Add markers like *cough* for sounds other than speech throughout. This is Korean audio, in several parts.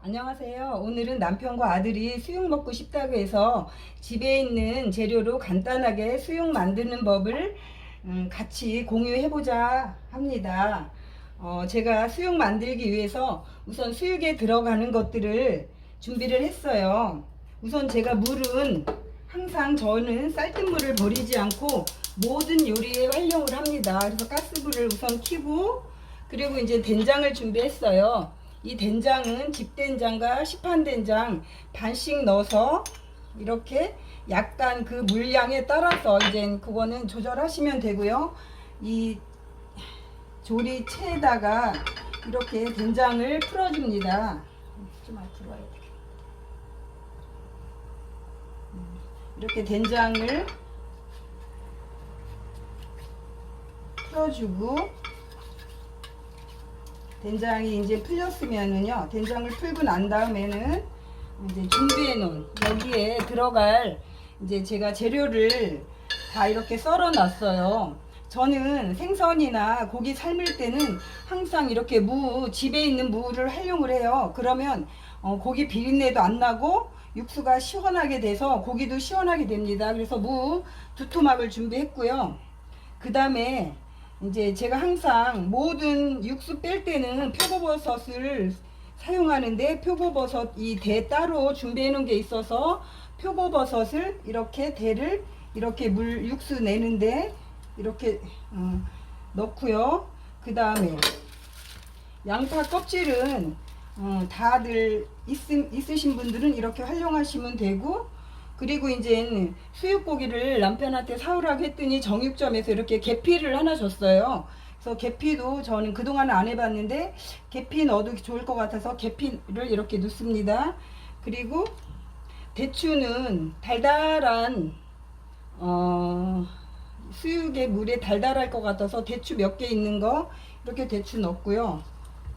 안녕하세요. 오늘은 남편과 아들이 수육 먹고 싶다고 해서 집에 있는 재료로 간단하게 수육 만드는 법을 음, 같이 공유해보자 합니다. 어, 제가 수육 만들기 위해서 우선 수육에 들어가는 것들을 준비를 했어요. 우선 제가 물은 항상 저는 쌀뜨물을 버리지 않고 모든 요리에 활용을 합니다. 그래서 가스불을 우선 켜고 그리고 이제 된장을 준비했어요. 이 된장은 집된장과 시판된장 반씩 넣어서 이렇게 약간 그 물량에 따라서 이제 그거는 조절하시면 되고요. 이 조리체에다가 이렇게 된장을 풀어줍니다. 좀 앞으로 와야 돼. 음, 이렇게 된장을 풀어주고 된장이 이제 풀렸으면은요 된장을 풀고 난 다음에는 이제 준비해 놓은 여기에 들어갈 이제 제가 재료를 다 이렇게 썰어 놨어요. 저는 생선이나 고기 삶을 때는 항상 이렇게 무 집에 있는 무를 활용을 해요. 그러면 어, 고기 비린내도 안 나고 육수가 시원하게 돼서 고기도 시원하게 됩니다. 그래서 무 두 토막을 준비했고요. 그 다음에 이제 제가 항상 모든 육수 뺄 때는 표고버섯을 사용하는데 표고버섯 이 대 따로 준비해 놓은 게 있어서 표고버섯을 이렇게 대를 이렇게 물 육수 내는데 이렇게 어, 넣고요. 그 다음에 양파 껍질은 어, 다들 있, 있으신 분들은 이렇게 활용하시면 되고 그리고 이제 수육고기를 남편한테 사오라고 했더니 정육점에서 이렇게 계피를 하나 줬어요. 그래서 계피도 저는 그동안 안 해봤는데 계피 넣어도 좋을 것 같아서 계피를 이렇게 넣습니다. 그리고 대추는 달달한 어, 수육의 물에 달달할 것 같아서 대추 몇 개 있는 거 이렇게 대추 넣고요.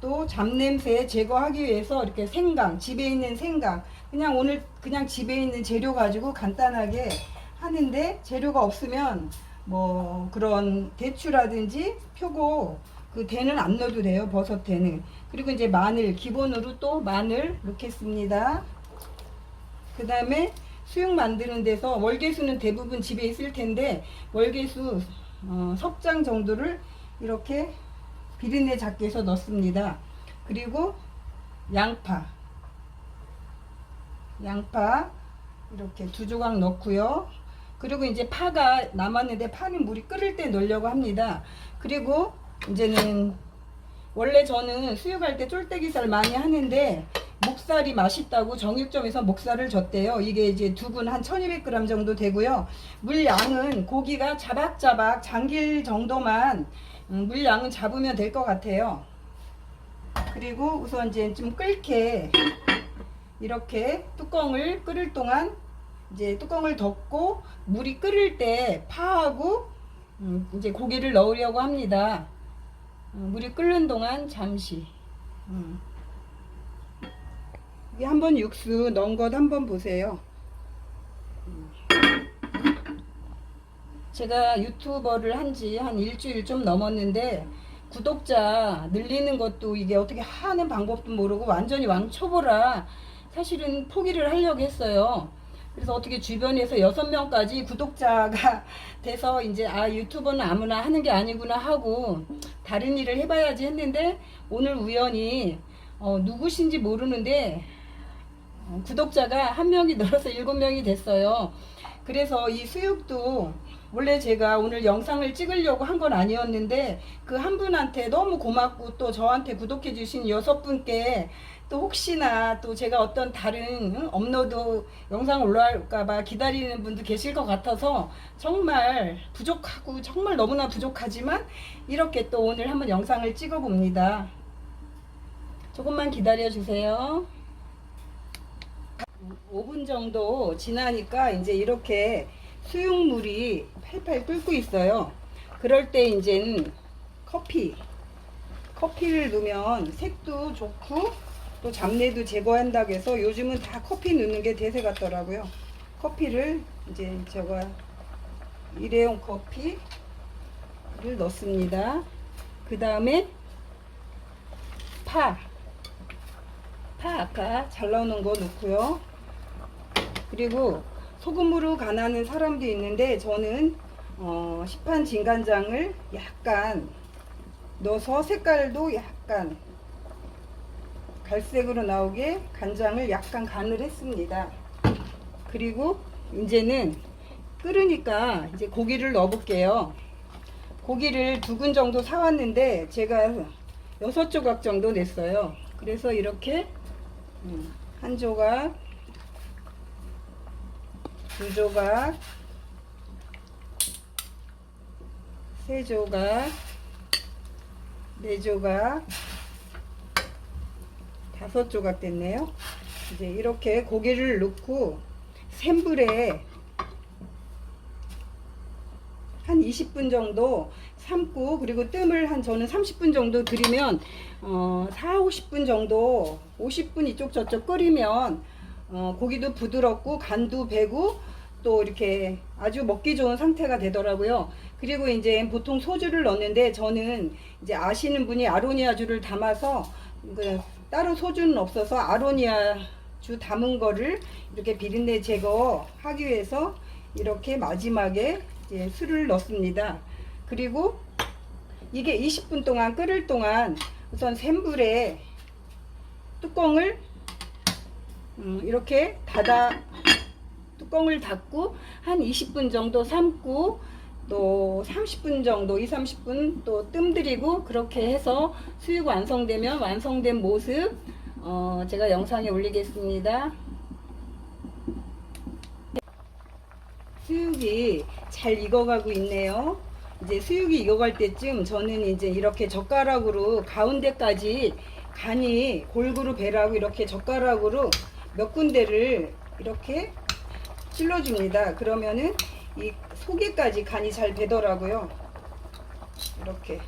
또 잡냄새 제거하기 위해서 이렇게 생강 집에 있는 생강 그냥 오늘 그냥 집에 있는 재료 가지고 간단하게 하는데 재료가 없으면 뭐 그런 대추라든지 표고 그 대는 안 넣어도 돼요 버섯 대는. 그리고 이제 마늘 기본으로 또 마늘 넣겠습니다. 그 다음에 수육 만드는 데서 월계수는 대부분 집에 있을 텐데 월계수 어, 석장 정도를 이렇게 비린내 잡기 위해서 넣습니다. 그리고 양파 양파 이렇게 두 조각 넣고요. 그리고 이제 파가 남았는데 파는 물이 끓을 때 넣으려고 합니다. 그리고 이제는 원래 저는 수육할 때 쫄대기살 많이 하는데 목살이 맛있다고 정육점에서 목살을 줬대요. 이게 이제 두근 한 1200g 정도 되고요. 물량은 고기가 자박자박 잠길 정도만 음, 물량은 잡으면 될 것 같아요. 그리고 우선 이제 좀 끓게 이렇게 뚜껑을 끓일 동안 이제 뚜껑을 덮고 물이 끓을 때 파하고 음, 이제 고기를 넣으려고 합니다. 음, 물이 끓는 동안 잠시 음. 이 한번 육수 넣은 것 한번 보세요. 음. 제가 유튜버를 한 지한 일주일 좀 넘었는데 구독자 늘리는 것도 이게 어떻게 하는 방법도 모르고 완전히 왕초보라 사실은 포기를 하려고 했어요. 그래서 어떻게 주변에서 여섯 명까지 구독자가 *laughs* 돼서 이제 아 유튜버는 아무나 하는 게 아니구나 하고 다른 일을 해봐야지 했는데 오늘 우연히 어, 누구신지 모르는데 어, 구독자가 한 명이 늘어서 일곱 명이 됐어요. 그래서 이 수육도 원래 제가 오늘 영상을 찍으려고 한 건 아니었는데 그 한 분한테 너무 고맙고 또 저한테 구독해 주신 여섯 분께 또 혹시나 또 제가 어떤 다른 응? 업로드 영상 올라올까봐 기다리는 분도 계실 것 같아서 정말 부족하고 정말 너무나 부족하지만 이렇게 또 오늘 한번 영상을 찍어 봅니다. 조금만 기다려 주세요. 5분 정도 지나니까 이제 이렇게 수육물이 팔팔 끓고 있어요. 그럴 때 이제는 커피, 커피를 넣으면 색도 좋고 또 잡내도 제거한다고 해서 요즘은 다 커피 넣는 게 대세 같더라고요. 커피를 이제 제가 일회용 커피를 넣습니다. 그 다음에 파, 파 아까 잘 나오는 거 넣고요. 그리고 소금으로 간하는 사람도 있는데 저는 어, 시판 진간장을 약간 넣어서 색깔도 약간 갈색으로 나오게 간장을 약간 간을 했습니다. 그리고 이제는 끓으니까 이제 고기를 넣어 볼게요. 고기를 두 근 정도 사왔는데 제가 여섯 조각 정도 냈어요. 그래서 이렇게 음, 한 조각, 두 조각, 세 조각, 네 조각, 다섯 조각 됐네요. 이제 이렇게 고기를 넣고 센 불에 한 20분 정도 삶고 그리고 뜸을 한 저는 30분 정도 들이면 어 4, 50분 정도 50분 이쪽 저쪽 끓이면 어 고기도 부드럽고 간도 배고 또 이렇게 아주 먹기 좋은 상태가 되더라고요. 그리고 이제 보통 소주를 넣는데 저는 이제 아시는 분이 아로니아주를 담아서 그 따로 소주는 없어서 아로니아주 담은 거를 이렇게 비린내 제거하기 위해서 이렇게 마지막에 술을 넣습니다. 그리고 이게 20분 동안 끓을 동안 우선 센 불에 뚜껑을 음, 이렇게 닫아 뚜껑을 닫고 한 20분 정도 삶고 또 30분 정도 2, 30분 또 뜸들이고 그렇게 해서 수육 완성되면 완성된 모습 어, 제가 영상에 올리겠습니다. 수육이 잘 익어가고 있네요. 이제 수육이 익어갈 때쯤 저는 이제 이렇게 젓가락으로 가운데까지 간이 골고루 배라고 이렇게 젓가락으로 몇 군데를 이렇게 찔러줍니다. 그러면은 이 속에까지 간이 잘 배더라고요. 이렇게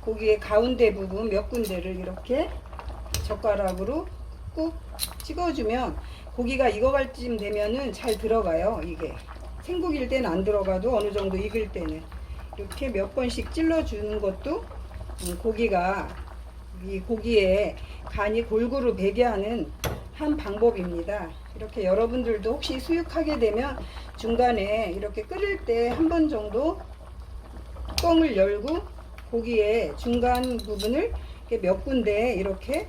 고기의 가운데 부분 몇 군데를 이렇게 젓가락으로 꾹 찍어주면 고기가 익어갈 쯤 되면은 잘 들어가요. 이게 생고기일 때는 안 들어가도 어느 정도 익을 때는 이렇게 몇 번씩 찔러주는 것도 음, 고기가 이 고기에 간이 골고루 배게 하는 한 방법입니다. 이렇게 여러분들도 혹시 수육하게 되면 중간에 이렇게 끓일 때 한 번 정도 뚜껑을 열고 고기의 중간 부분을 몇 군데 이렇게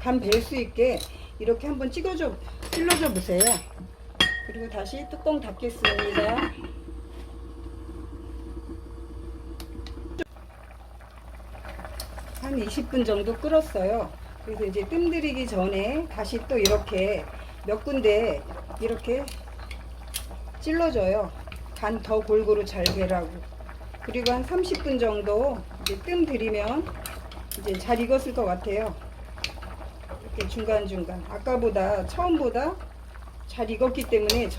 간뵐수 있게 이렇게 한번 찍어줘 찔러줘 보세요. 그리고 다시 뚜껑 닫겠습니다. 한 20분 정도 끓었어요. 그래서 이제 뜸 들이기 전에 다시 또 이렇게 몇 군데 이렇게 찔러줘요. 간 더 골고루 잘 배라고. 그리고 한 30분 정도 이제 뜸 들이면 이제 잘 익었을 것 같아요. 이렇게 중간중간. 아까보다 처음보다 잘 익었기 때문에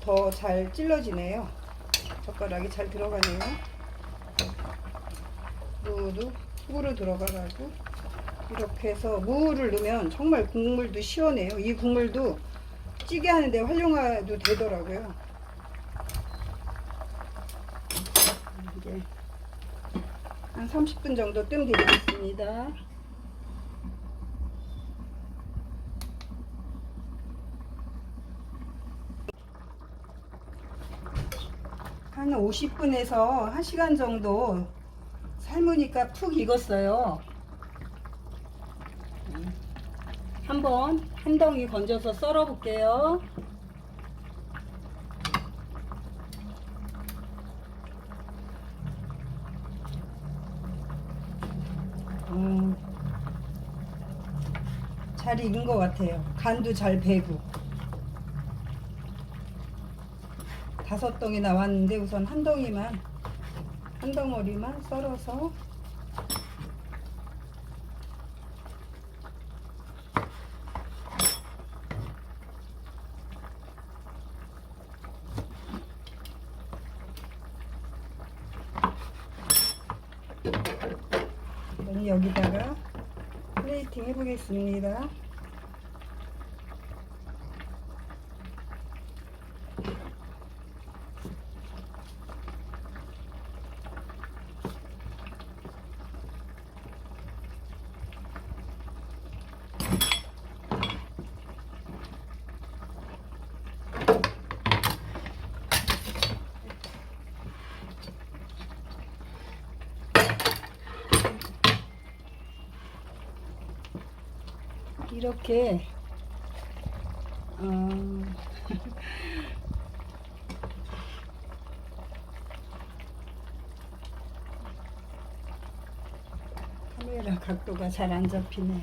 더잘 찔러지네요. 젓가락이 잘 들어가네요. 무도 푹으로 들어가가지고 이렇게 해서 무를 넣으면 정말 국물도 시원해요. 이 국물도 찌개 하는데 활용해도 되더라고요. 이제 한 30분 정도 뜸 들이겠습니다. 한 50분에서 1시간 정도 삶으니까 푹 익었어요. 음. 한번 한 덩이 건져서 썰어 볼게요. 음, 잘 익은 것 같아요. 간도 잘 배고. 다섯 덩이 나왔는데 우선 한 덩이만 한 덩어리만 썰어서 여기다가 플레이팅 해보겠습니다. 이렇게 어, *laughs* 카메라 각도가 잘 안 잡히네.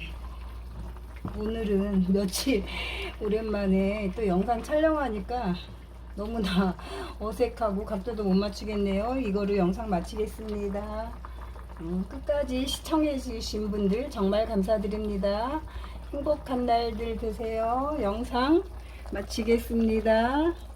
오늘은 며칠 오랜만에 또 영상 촬영하니까 너무나 *laughs* 어색하고 각도도 못 맞추겠네요. 이거로 영상 마치겠습니다. 음, 끝까지 시청해 주신 분들 정말 감사드립니다. 행복한 날들 되세요. 영상 마치겠습니다.